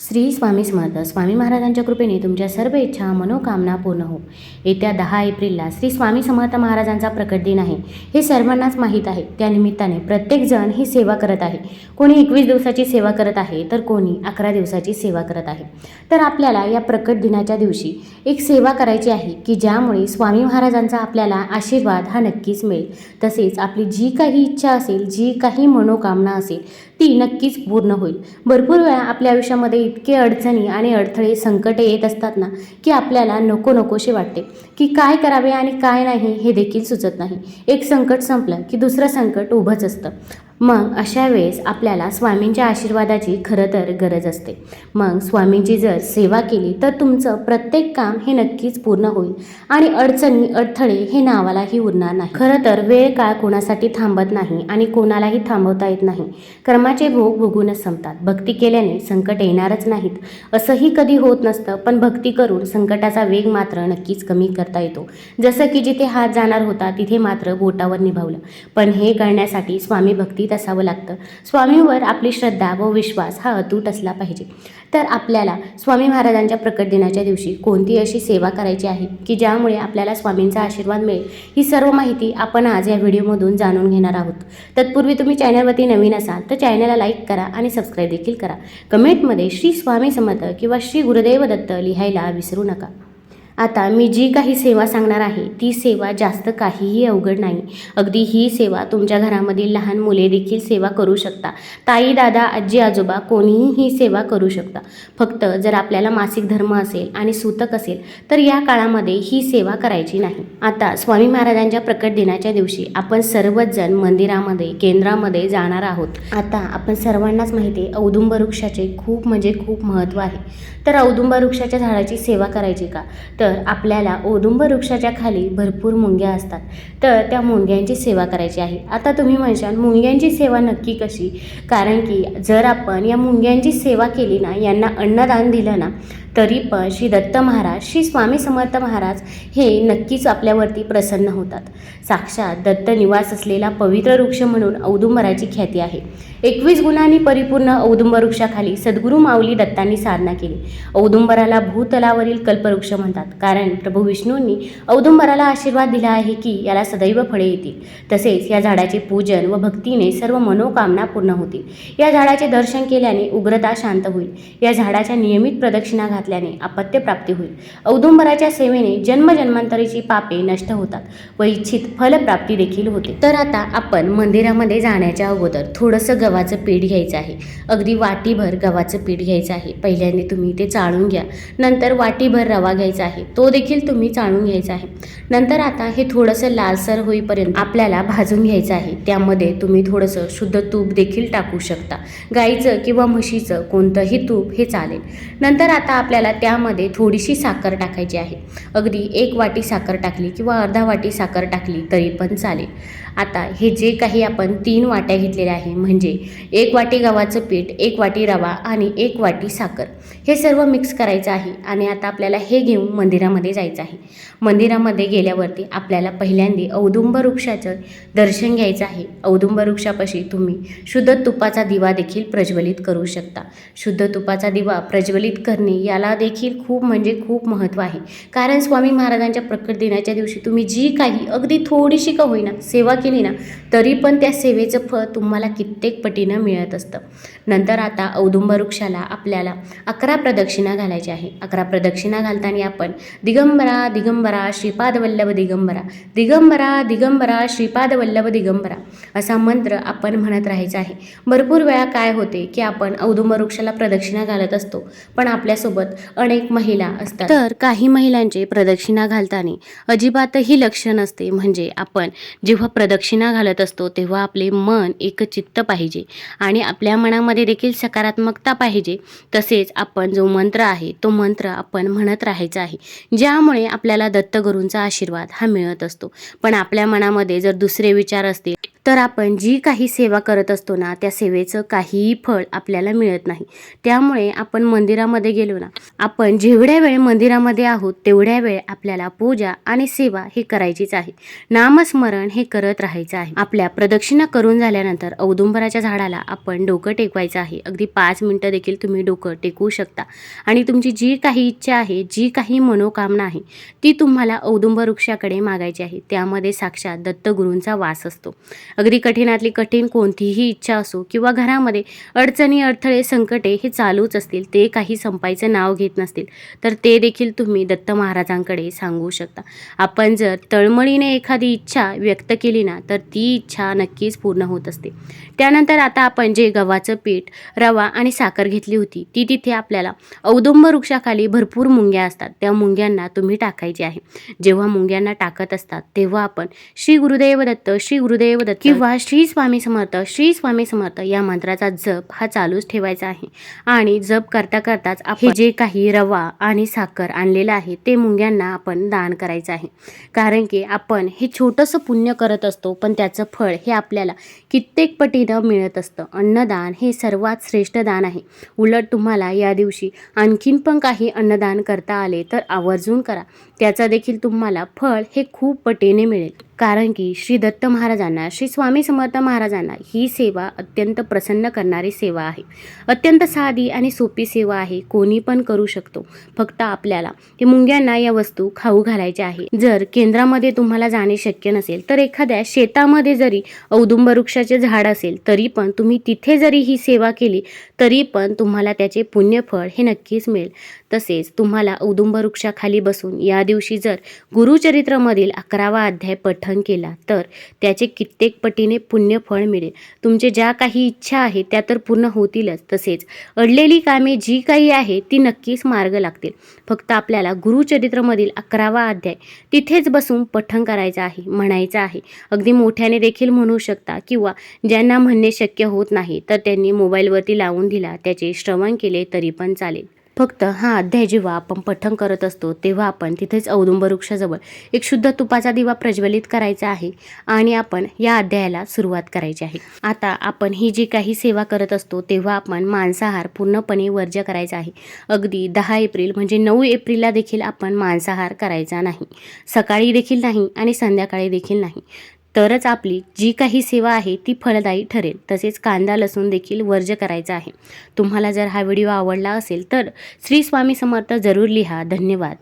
श्री स्वामी समर्थ. स्वामी महाराजांच्या कृपेने तुमच्या सर्व इच्छा मनोकामना पूर्ण हो. येत्या दहा एप्रिलला श्री स्वामी समर्थ महाराजांचा प्रकट दिन आहे. हे सर्वांनाच माहीत आहे. त्यानिमित्ताने प्रत्येकजण ही सेवा करत आहे. कोणी एकवीस दिवसाची सेवा करत आहे तर कोणी अकरा दिवसाची सेवा करत आहे. तर आपल्याला या प्रकट दिनाच्या दिवशी एक सेवा करायची आहे की ज्यामुळे स्वामी महाराजांचा आपल्याला आशीर्वाद हा नक्कीच मिळेल. तसेच आपली जी काही इच्छा असेल जी काही मनोकामना असेल ती नक्कीच पूर्ण होईल. भरपूर वेळा आपल्या आयुष्यामध्ये इतके अडचणी आणि अडथळे संकटे येत असतात ना की आपल्याला नको नकोशी वाटते. की काय करावे आणि काय नाही हे देखील सुचत नाही. एक संकट संपलं की दुसरं संकट उभंच असतं. मग अशा वेळेस आपल्याला स्वामींच्या आशीर्वादाची खरं तर गरज असते. मग स्वामींची जर सेवा केली तर तुमचं प्रत्येक काम हे नक्कीच पूर्ण होईल आणि अडचणी अडथळे हे नावालाही उरणार नाही. खरं तर वेळ काळ कोणासाठी थांबत नाही आणि कोणालाही थांबवता येत नाही. कर्माचे भोग भोगूनच संपतात. भक्ती केल्याने संकट येणारच नाहीत. असंही कधी होत नसतं पण भक्ती करून संकटाचा वेग मात्र नक्कीच कमी करता येतो. जसं की जिथे हात जाणार होता तिथे मात्र बोटावर निभावलं. पण हे करण्यासाठी स्वामी भक्ती भक्तीत असावं लागतं. स्वामींवर आपली श्रद्धा व विश्वास हा अतूट असला पाहिजे. तर आपल्याला स्वामी महाराजांच्या प्रकट दिनाच्या दिवशी कोणती अशी सेवा करायची आहे की ज्यामुळे आपल्याला स्वामींचा आशीर्वाद मिळेल ही सर्व माहिती आपण आज या व्हिडिओमधून जाणून घेणार आहोत. तत्पूर्वी तुम्ही चॅनलवरती नवीन असाल तर चॅनलला लाईक करा आणि सबस्क्राईब देखील करा. कमेंटमध्ये श्री स्वामी समर्थ किंवा श्री गुरुदेव दत्त लिहायला विसरू नका. आता मी जी काही सेवा सांगणार आहे ती सेवा जास्त काहीही अवघड नाही. अगदी ही सेवा तुमच्या घरामधील लहान मुले देखील सेवा करू शकता. ताई दादा आजी आजोबा कोणीही ही सेवा करू शकता. फक्त जर आपल्याला मासिक धर्म असेल आणि सूतक असेल तर या काळामध्ये ही सेवा करायची नाही. आता स्वामी महाराजांच्या प्रकट दिनाच्या दिवशी आपण सर्वच जण मंदिरामध्ये केंद्रामध्ये जाणार आहोत. आता आपण सर्वांनाच माहिती आहे औदुंब वृक्षाचे खूप म्हणजे खूप महत्त्व आहे. तर औदुंब वृक्षाच्या झाडाची सेवा करायची का? तर तर आपल्याला ओदुंब वृक्षाच्या खाली भरपूर मुंग्या असतात. तर त्या मुंग्यांची सेवा करायची आहे. आता तुम्ही म्हणशाल मुंग्यांची सेवा नक्की कशी? कारण की जर आपण या मुंग्यांची सेवा केली ना यांना अन्नदान दिलं ना तरी पण श्री दत्त महाराज श्री स्वामी समर्थ महाराज हे नक्कीच आपल्यावरती प्रसन्न होतात. साक्षात दत्त निवास असलेला पवित्र वृक्ष म्हणून औदुंबराची ख्याती आहे. एकवीस गुणांनी परिपूर्ण औदुंब वृक्षाखाली सद्गुरू माऊली दत्तांनी साधना केली. औदुंबराला भूतलावरील कल्पवृक्ष म्हणतात. कारण प्रभू विष्णूंनी औदुंबराला आशीर्वाद दिला आहे की याला सदैव फळे येतील. तसेच या झाडाचे पूजन व भक्तीने सर्व मनोकामना पूर्ण होतील. या झाडाचे दर्शन केल्याने उग्रता शांत होईल. या झाडाच्या नियमित प्रदक्षिणा घातल्याने अपत्य प्राप्ती होईल. औदुंबराच्या सेवेने जन्मजन्मांतरीची पापे नष्ट होतात व इच्छित फलप्राप्ती देखील होते. तर आता आपण मंदिरामध्ये जाण्याच्या अगोदर थोडंसं गव्हाचं पीठ घ्यायचं आहे. अगदी वाटीभर गव्हाचं पीठ घ्यायचं आहे. पहिल्यांदा तुम्ही ते चाळून घ्या. नंतर वाटीभर रवा घ्यायचा आहे. तो देखील तुम्ही चाळून घ्यायचा आहे. नंतर आता हे थोडंसं लालसर होईपर्यंत आपल्याला भाजून घ्यायचं आहे. त्यामध्ये तुम्ही थोडंसं शुद्ध तूप देखील टाकू शकता. गाईचं किंवा म्हशीचं कोणतंही तूप हे चालेल. नंतर आता आपल्याला त्यामध्ये थोडीशी साखर टाकायची आहे. अगदी एक वाटी साखर टाकली किंवा अर्धा वाटी साखर टाकली तरी पण चालेल. आता हे जे काही आपण तीन वाट्या घेतलेल्या आहे म्हणजे एक वाटी गव्हाचं पीठ एक वाटी रवा आणि एक वाटी साखर हे सर्व मिक्स करायचं आहे आणि आता आपल्याला हे घेऊन मंदिरामध्ये जायचं आहे. मंदिरामध्ये गेल्यावरती आपल्याला पहिल्यांदा औदुंब वृक्षाचं दर्शन घ्यायचं आहे. औदुंब वृक्षापाशी तुम्ही शुद्ध तुपाचा दिवा देखील प्रज्वलित करू शकता. शुद्ध तुपाचा दिवा प्रज्वलित करणे याला देखील खूप म्हणजे खूप महत्त्व आहे. कारण स्वामी महाराजांच्या प्रकट दिनाच्या दिवशी तुम्ही जी काही अगदी थोडीशी का होईना सेवा केली ना तरी पण त्या सेवेचं फळ तुम्हाला कित्येक पटीनं मिळत असतं. नंतर आता औदुंब वृक्षाला आपल्याला अकरा प्रदक्षिणा घालायची आहे. अकरा प्रदक्षिणा घालताना आपण दिगंबरा दिगंबरा श्रीपाद वल्लभ दिगंबरा दिगंबरा दिगंबरा श्रीपाद वल्लभ दिगंबरा असा मंत्र आपण म्हणत राहायचा आहे. भरपूर वेळा काय होते की आपण औदुंब वृक्षाला प्रदक्षिणा घालत असतो पण आपल्यासोबत अनेक महिला असतात. तर काही महिलांचे प्रदक्षिणा घालताना अजिबातही लक्ष नसते. म्हणजे आपण जेव्हा दक्षिणा घालत असतो तेव्हा आपले मन एकचित्त पाहिजे आणि आपल्या मनामध्ये देखील सकारात्मकता पाहिजे. तसेच आपण जो मंत्र आहे तो मंत्र आपण म्हणत राहायचा आहे. ज्यामुळे आपल्याला दत्तगुरूंचा आशीर्वाद हा मिळत असतो. पण आपल्या मनामध्ये जर दुसरे विचार असतील तर आपण जी काही सेवा करत असतो ना त्या सेवेचं काहीही फळ आपल्याला मिळत नाही. त्यामुळे आपण मंदिरामध्ये गेलो ना आपण जेवढ्या वेळ मंदिरामध्ये आहोत तेवढ्या वेळ आपल्याला पूजा आणि सेवा ही करायचीच आहे. नामस्मरण हे करत राहायचं आहे. आपल्या प्रदक्षिणा करून झाल्यानंतर औदुंबराच्या झाडाला आपण डोकं टेकवायचं आहे. अगदी पाच मिनटं देखील तुम्ही डोकं टेकवू शकता. आणि तुमची जी काही इच्छा आहे जी काही मनोकामना आहे ती तुम्हाला औदुंबर वृक्षाकडे मागायची आहे. त्यामध्ये साक्षात दत्तगुरूंचा वास असतो. अगदी कठीणातली कठीण कोणतीही इच्छा असो किंवा घरामध्ये अडचणी अडथळे संकटे हे चालूच असतील ते काही संपायचं नाव घेत नसतील तर ते देखील तुम्ही दत्त महाराजांकडे सांगू शकता. आपण जर तळमळीने एखादी इच्छा व्यक्त केली ना तर ती इच्छा नक्कीच पूर्ण होत असते. त्यानंतर आता आपण जे गव्हाचं पीठ रवा आणि साखर घेतली होती ती तिथे आपल्याला औदुंब वृक्षाखाली भरपूर मुंग्या असतात त्या मुंग्यांना तुम्ही टाकायची आहे. जेव्हा मुंग्यांना टाकत असतात तेव्हा आपण श्री गुरुदेव दत्त श्री गुरुदेव दत्त किंवा श्री स्वामी समर्थ श्री स्वामी समर्थ या मंत्राचा जप हा चालूच ठेवायचा आहे. आणि जप करता करताच आपण जे काही रवा आणि साखर आणलेलं आहे ते मुंग्यांना आपण दान करायचं आहे. कारण की आपण हे छोटंसं पुण्य करत असतो पण त्याचं फळ हे आपल्याला कित्येक पटीनं मिळत असतं. अन्नदान हे सर्वात श्रेष्ठ दान आहे. उलट तुम्हाला या दिवशी आणखीन पण काही अन्नदान करता आले तर आवर्जून करा. त्याचा देखील तुम्हाला फळ हे खूप पटीने मिळेल. कारण की श्री दत्त महाराजांना श्री स्वामी समर्थ महाराजांना ही सेवा अत्यंत प्रसन्न करणारी सेवा आहे. अत्यंत साधी आणि सोपी सेवा आहे. कोणी पण करू शकतो. फक्त आपल्याला. ते मुंग्यांना या वस्तू खाऊ घालायच्या आहे. जर केंद्रामध्ये तुम्हाला जाणे शक्य नसेल तर एखाद्या शेतामध्ये जरी औदुंब वृक्षाचे झाड असेल तरी पण तुम्ही तिथे जरी ही सेवा केली तरी पण तुम्हाला त्याचे पुण्यफळ हे नक्कीच मिळेल. तसेच तुम्हाला औदुंब वृक्षाखाली बसून या दिवशी जर गुरुचरित्रमधील अकरावा अध्याय पठण केला तर त्याचे कित्येक पटीने पुण्यफळ मिळेल. तुमचे ज्या काही इच्छा आहेत त्या तर पूर्ण होतीलच तसेच. अडलेली कामे जी काही आहे ती नक्कीच मार्ग लागतील. फक्त आपल्याला गुरुचरित्रमधील अकरावा अध्याय तिथेच बसून पठण करायचं आहे म्हणायचं आहे. अगदी मोठ्याने देखील म्हणू शकता किंवा ज्यांना म्हणणे शक्य होत नाही तर त्यांनी मोबाईलवरती लावून दिला त्याचे श्रवण केले तरी पण चालेल. फक्त हा अध्याय जेव्हा आपण पठण करत असतो तेव्हा आपण तिथेच औदुंब वृक्षाजवळ एक शुद्ध तुपाचा दिवा प्रज्वलित करायचा आहे आणि आपण या अध्यायाला सुरुवात करायची आहे. आता आपण ही जी काही सेवा करत असतो तेव्हा आपण मांसाहार पूर्णपणे वर्ज्य करायचा आहे. अगदी दहा एप्रिल म्हणजे नऊ एप्रिलला देखील आपण मांसाहार करायचा नाही. सकाळी देखील नाही आणि संध्याकाळी देखील नाही. तरच आपली जी काही सेवा आहे ती फलदायी ठरेल. तसेच कांदा लसूण देखील वर्ज्य करायचा आहे. तुम्हाला जर हा व्हिडिओ आवडला असेल तर श्री स्वामी समर्थ जरूर लिहा. धन्यवाद.